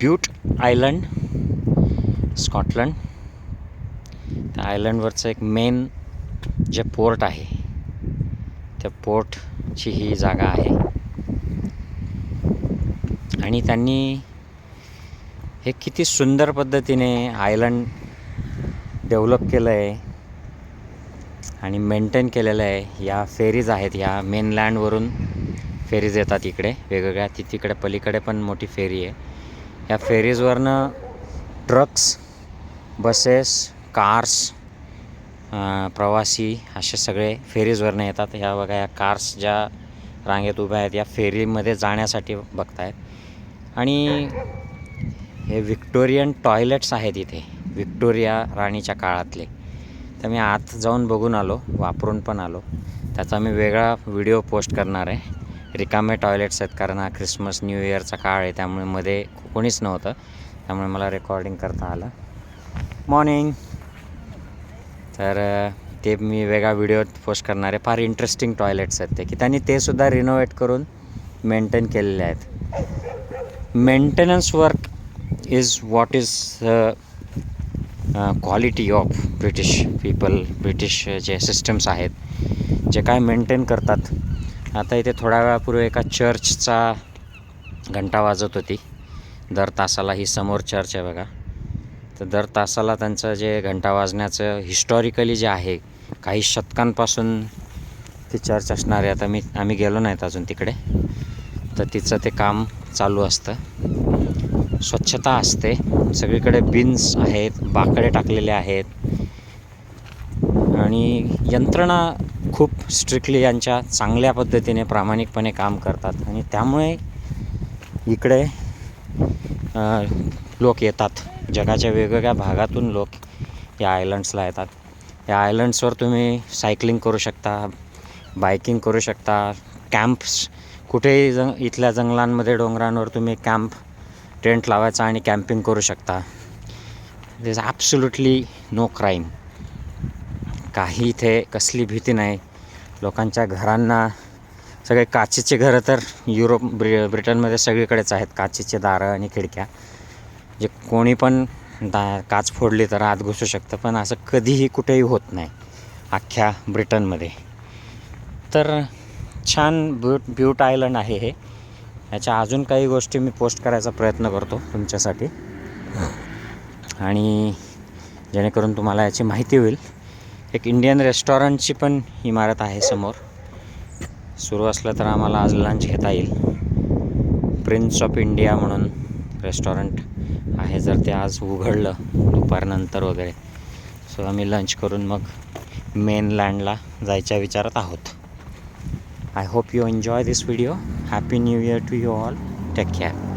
ब्यूट island Scotland. त्या आयलंडवरचं एक main जे पोर्ट आहे त्या पोर्टची ही जागा आहे. आणि त्यांनी हे किती सुंदर पद्धतीने आयलंड डेव्हलप केलं आहे आणि मेंटेन केलेलं आहे. या फेरीज आहेत या मेनलँडवरून फेरीज येतात इकडे वेगवेगळ्या ती तिकडे पलीकडे पण मोठी फेरी आहे. या फेरीजवरनं ट्रक्स बसेस कार्स प्रवासी असे सगळे फेरीजवरनं येतात. ह्या बघा या कार्स ज्या रांगेत उभ्या आहेत या फेरीमध्ये जाण्यासाठी बघतायत. आणि हे विक्टोरियन टॉयलेट्स आहेत इथे विक्टोरिया राणीच्या काळातले. तर मी आत जाऊन बघून आलो वापरून पण आलो. त्याचा मी वेगळा व्हिडिओ पोस्ट करणार आहे. रिकामे टॉयलेट्स आहेत कारण हा ख्रिसमस न्यू इयरचा काळ आहे त्यामुळे मध्ये कोणीच नव्हतं. त्यामुळे मला रेकॉर्डिंग करता आलं. मॉर्निंग तर ते मी वेगळा व्हिडिओ पोस्ट करणार आहे. फार इंटरेस्टिंग टॉयलेट्स आहेत ते की त्यांनी ते सुद्धा रिनोव्हेट करून मेंटेन केलेले आहेत. Maintenance work is what is quality of British people British जे सिस्टम्स आहेत जे काय मेंटेन करतात. आता इथे थोड्या वेळापूर्वी एका चर्चचा घंटा वाजत होती. दर तासाला ही समोर चर्च आहे बघा. तर दर तासाला त्यांचं जे घंटा वाजण्याचं हिस्टॉरिकली जे आहे काही शतकांपासून ती चर्च असणारी आता मी आम्ही गेलो नाहीत अजून तिकडे. तर तिचं ते काम चालू असतं. स्वच्छता असते. सगळीकडे बिन्स आहेत बाकडे टाकलेले आहेत. आणि यंत्रणा खूप स्ट्रिक्टली यांच्या चांगल्या पद्धतीने प्रामाणिकपणे काम करतात. आणि त्यामुळे इकडे लोक येतात. जगाच्या वेगवेगळ्या भागातून लोक या आयलंड्सला येतात. या आयलंड्सवर तुम्ही सायकलिंग करू शकता बायकिंग करू शकता कॅम्प्स कुठेही जंग इथल्या जंगलांमध्ये डोंगरांवर तुम्ही कॅम्प टेंट लावायचा आणि कॅम्पिंग करू शकता. There is absolutely no crime काही इथे कसली भीती नाही. लोकांच्या घरांना सगळे काचेचे घरं तर युरोप ब्रि ब्रिटनमध्ये सगळीकडेच आहेत. काचेचे दारं आणि खिडक्या. जे कोणी पण दा काच फोडली तर आत घुसू शकतं पण असं कधीही कुठेही होत नाही अख्ख्या ब्रिटनमध्ये. तर छान ब्यूट ब्यूट आयलंड आहे हे. याच्या अजून काही गोष्टी मी पोस्ट करायचा प्रयत्न करतो तुमच्यासाठी. आणि जेणेकरून तुम्हाला याची माहिती होईल. एक इंडियन रेस्टॉरंटची पण इमारत आहे समोर. सुरू असलं तर आम्हाला आज लंच घेता येईल. प्रिन्स ऑफ इंडिया म्हणून रेस्टॉरंट आहे जर ते आज उघडलं दुपारनंतर वगैरे. सो आम्ही लंच करून मग मेनलँडला जायच्या विचारात आहोत. I hope you enjoy this video happy new year to you all take care